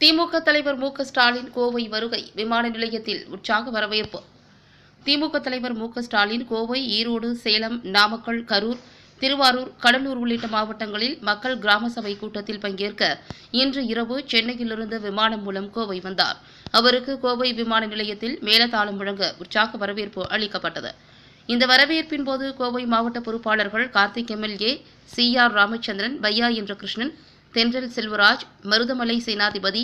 திமுக தலைவர் மு ஸ்டாலின் கோவை வருகை விமான நிலையத்தில் உற்சாக வரவேற்பு. திமுக தலைவர் மு ஸ்டாலின் கோவை ஈரோடு சேலம் நாமக்கல் கரூர் திருவாரூர் கடலூர் உள்ளிட்ட மாவட்டங்களில் மக்கள் கிராம சபை கூட்டத்தில் பங்கேற்க இன்று இரவு சென்னையிலிருந்து விமானம் மூலம் கோவை வந்தார். அவருக்கு கோவை விமான நிலையத்தில் மேலதாளம் முழங்க உற்சாக வரவேற்பு அளிக்கப்பட்டது. இந்த வரவேற்பின் போது கோவை மாவட்ட பொறுப்பாளர்கள் Karthik MLA C R Ramachandran பையா என்ற கிருஷ்ணன் தென்றல் செல்வராஜ் மருதமலை சேனாதிபதி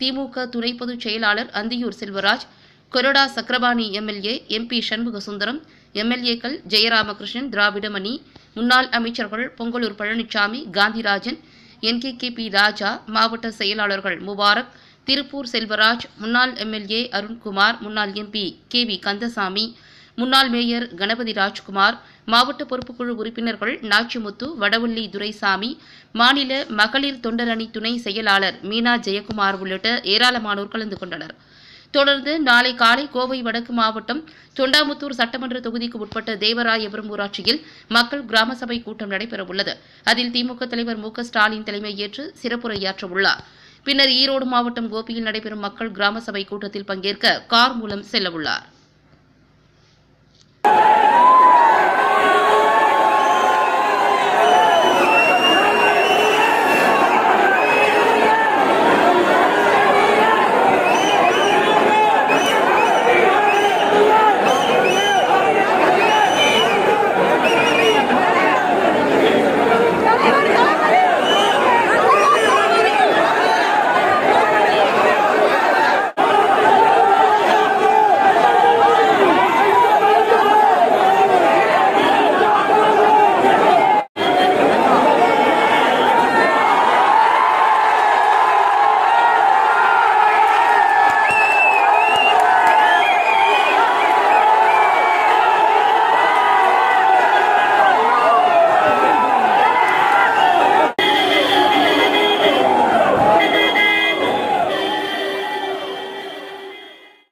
திமுக துணை பொதுச் செயலாளர் அந்தியூர் செல்வராஜ் கொரடா சக்கரபாணி எம்எல்ஏ எம்பி சண்முக சுந்தரம் எம்எல்ஏக்கள் ஜெயராமகிருஷ்ணன் திராவிடமணி முன்னாள் அமைச்சர்கள் பொங்கலூர் பழனிசாமி காந்திராஜன் என்கேகேபி ராஜா மாவட்ட செயலாளர்கள் முபாரக் திருப்பூர் செல்வராஜ் முன்னாள் எம்எல்ஏ அருண்குமார் முன்னாள் எம்பி கே வி கந்தசாமி முன்னாள் மேயர் கணபதி ராஜ்குமார் மாவட்ட பொறுப்புக்குழு உறுப்பினர்கள் நாச்சிமுத்து வடவள்ளி துரைசாமி மாநில மகளிர் தொண்டரணி துணை செயலாளர் மீனா ஜெயக்குமார் உள்ளிட்ட ஏராளமானோர் கலந்து கொண்டனர். தொடர்ந்து நாளை காலை கோவை வடக்கு மாவட்டம் தொண்டாமுத்தூர் சட்டமன்ற தொகுதிக்கு உட்பட்ட தேவராயபுரம் ஊராட்சியில் மக்கள் கிராம சபை கூட்டம் நடைபெறவுள்ளது. அதில் திமுக தலைவர் மு க ஸ்டாலின் தலைமையேற்று சிறப்புரையாற்ற உள்ளார். பின்னர் ஈரோடு மாவட்டம் கோபியில் நடைபெறும் மக்கள் கிராம சபை கூட்டத்தில் பங்கேற்க கார் மூலம் செல்லவுள்ளார். Yeah.